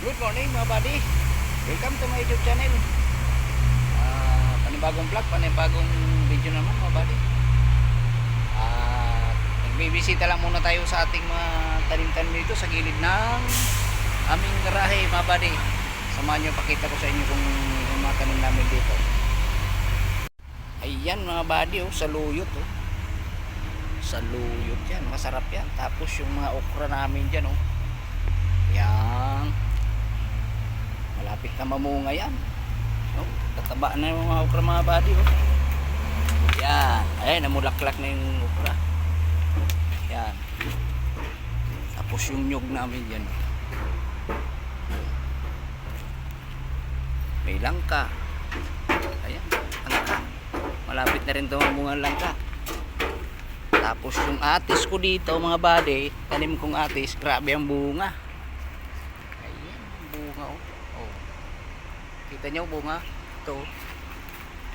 Good morning mga buddy. Welcome to my YouTube channel. Ah, panibagong vlog, panibagong video naman mga buddy. Ah, nagbibisita lang muna tayo sa ating mga tanim-tanim dito sa gilid ng aming garahe mga buddy. Samahan nyo, pakita ko sa inyo kung yung mga tanim namin dito. Ayan mga buddy, oh, sa luyot oh. Sa luyot yan, masarap yan. Tapos yung mga okra namin dyan oh. Yan. Malapit na mamunga yan. Oh, tataba na yung mga okra mga buddy. Oh. Yan. Ayan, namulaklak na yung okra. Yan. Tapos yung nyug namin yan. May langka. Ayan, langka. Malapit na rin ito mamunga ang langka. Tapos yung atis ko dito mga buddy, tanim kong atis, grabe ang bunga. Ayan, bunga oh. Oh. Kita niyo bunga? Ito.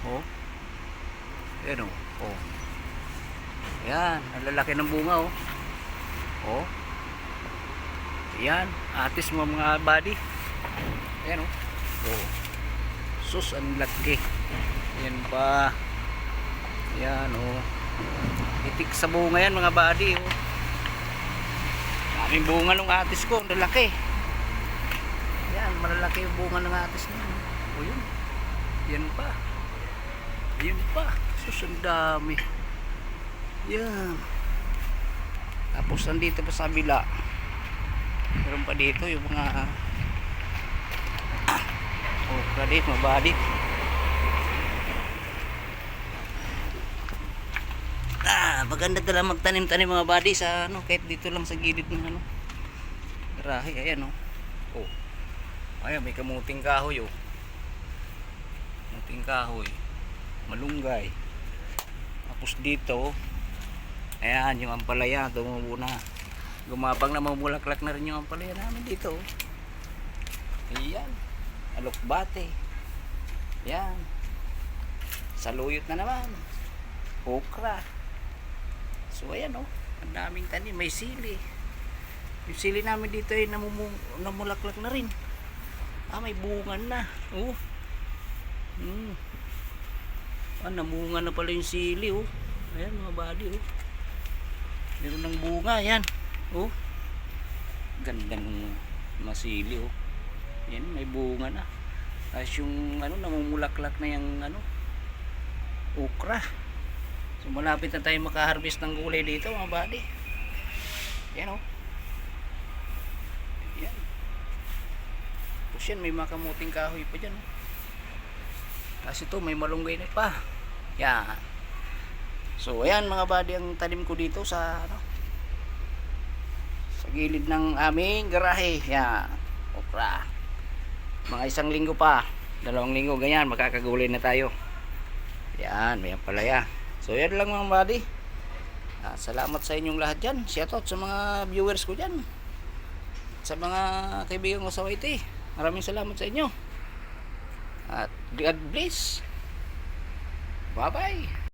Oh. Ayan oh. oh. Ayan, ang lalaki ng bunga oh. Oh. Ayan, atis mo mga buddy. Ayan oh. Oh. Sus, ang laki. Ayan pa. Ayan oh. Itik sa bunga yan mga buddy oh. Daming bunga ng atis ko, ang lalaki. Yan, malalaki yung bunga ng atis niya. O yun. Yan pa. Yan pa. Sus, ang dami. Yan. Tapos nandito pa sa bila. Meron pa dito yung mga oh, mga buddy. Ah, maganda talaga magtanim-tanim mga buddy sa ano, kahit dito lang sa gilid ng ano. Garahe, ayan oh. Oh. Ayan, may kamuting kahoy oh. Kamuting kahoy. Malunggay. Tapos dito, ayan, yung ampalaya, tumubo na. Gumapang na mamulaklak na rin yung ampalaya namin dito. oh. Ayan. Alokbate. Yan. Saluyot na naman. Okra. So ayan oh, ang daming tanim, may sili. Yung sili namin dito ay namumu namulaklak na rin. Ah, may bunga na. Oh. Hmm. Ah, namunga na pala yung sili oh. Ayan mga buddy oh. Meron ng bunga, yan. Oh. Gandang masili oh. Yan, may bunga na. Tapos yung ano, namumulaklak na yung ano, okra. So malapit na tayo makaharvest ng gulay dito mga buddy. Yan o. Tapos yan, may makamuting kahoy pa dyan. Tapos ito, may malunggay na pa. Yan. So ayan mga buddy ang tanim ko dito sa ano sa gilid ng aming garahe. Yan. Okra. Mga isang linggo pa. Dalawang linggo ganyan makakagulay na tayo. Yan, may palaya. So yan lang mga buddy. Ah, salamat sa inyong lahat dyan. Shoutout sa mga viewers ko dyan. Sa mga kaibigan ko sa YT. Maraming salamat sa inyo. At God bless. Bye bye.